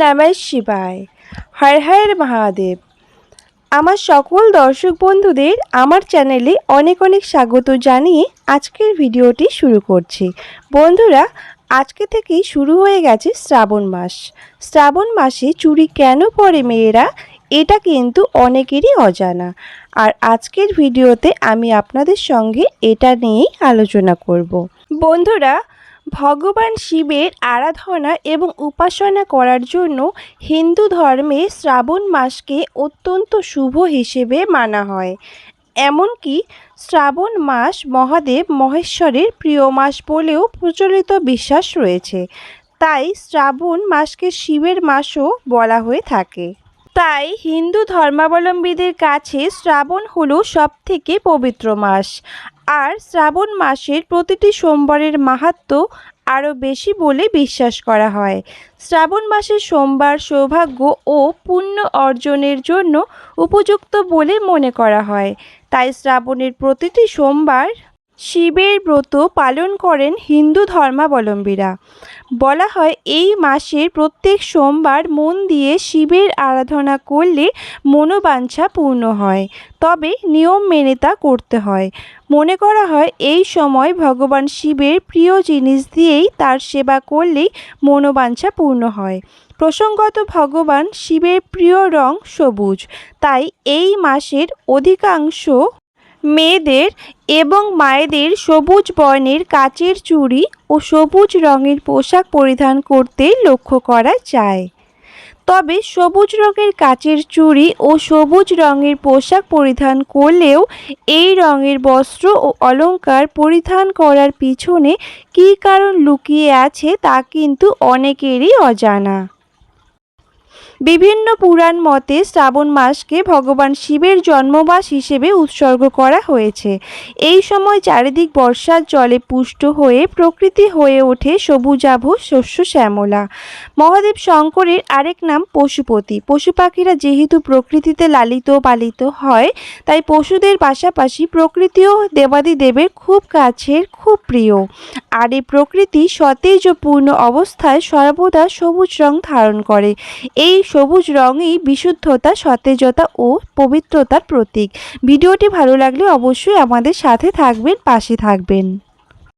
নমঃ শিবায় হর হর মহাদেব। আমার সকল দর্শক বন্ধুদের আমার চ্যানেলে অনেক অনেক স্বাগত জানিয়ে আজকের ভিডিওটি শুরু করছি। বন্ধুরা, আজকে থেকেই শুরু হয়ে গেছে শ্রাবণ মাস। শ্রাবণ মাসে চুরি কেন পরে মেয়েরা, এটা কিন্তু অনেকেরই অজানা। আর আজকের ভিডিওতে আমি আপনাদের সঙ্গে এটা নিয়েই আলোচনা করব। বন্ধুরা ভগবান শিবের আরাধনা এবং উপাসনা করার জন্য হিন্দু ধর্মে শ্রাবণ মাসকে অত্যন্ত শুভ হিসেবে মানা হয়। এমনকি শ্রাবণ মাস মহাদেব মহেশ্বরের প্রিয় মাস বলেও প্রচলিত বিশ্বাস রয়েছে। তাই শ্রাবণ মাসকে শিবের মাসও বলা হয়ে থাকে। তাই হিন্দু ধর্মাবলম্বীদের কাছে শ্রাবণ হলো সবথেকে পবিত্র মাস। আর শ্রাবণ মাসের প্রতিটি সোমবারের মাহাত্ম্য আরও বেশি বলে বিশ্বাস করা হয়। শ্রাবণ মাসের সোমবার সৌভাগ্য ও পুণ্য অর্জনের জন্য উপযুক্ত বলে মনে করা হয়। তাই শ্রাবণের প্রতিটি সোমবার শিবের ব্রত পালন করেন হিন্দু ধর্মাবলম্বীরা। বলা হয়, এই মাসের প্রত্যেক সোমবার মন দিয়ে শিবের আরাধনা করলে মনোবাঞ্ছা পূর্ণ হয়, তবে নিয়ম মেনে তা করতে হয়। মনে করা হয়, এই সময় ভগবান শিবের প্রিয় জিনিস দিয়েই তার সেবা করলেই মনোবাঞ্ছা পূর্ণ হয়। প্রসঙ্গত, ভগবান শিবের প্রিয় রং সবুজ, তাই এই মাসের অধিকাংশ মেয়েদের এবং মায়েদের সবুজ বর্ণের কাচের চুড়ি ও সবুজ রঙের পোশাক পরিধান করতে লক্ষ্য করা যায়। তবে সবুজ রঙের কাচের চুড়ি ও সবুজ রঙের পোশাক পরিধান করলেও এই রঙের বস্ত্র ও অলংকার পরিধান করার পিছনে কী কারণ লুকিয়ে আছে তা কিন্তু অনেকেরই অজানা। বিভিন্ন পুরাণ মতে শ্রাবণ মাসকে ভগবান শিবের জন্মবাস হিসেবে উৎসর্গ করা হয়েছে। এই সময় চারিদিক বর্ষার জলে পুষ্ট হয়ে প্রকৃতি হয়ে ওঠে সবুজাভ শস্য শ্যামলা। মহাদেব শঙ্করের আরেক নাম পশুপতি। পশু পাখিরা যেহেতু প্রকৃতিতে লালিত পালিত হয়, তাই পশুদের পাশাপাশি প্রকৃতিও দেবাদিদেবের খুব কাছের, খুব প্রিয়। আর এই প্রকৃতি সতেজ ও পূর্ণ অবস্থায় সর্বদা সবুজ রং ধারণ করে। এই সবুজ রঙই বিশুদ্ধতা, সতেজতা ও পবিত্রতার প্রতীক। ভিডিওটি ভালো লাগলে অবশ্যই আমাদের সাথে থাকবেন, পাশে থাকবেন।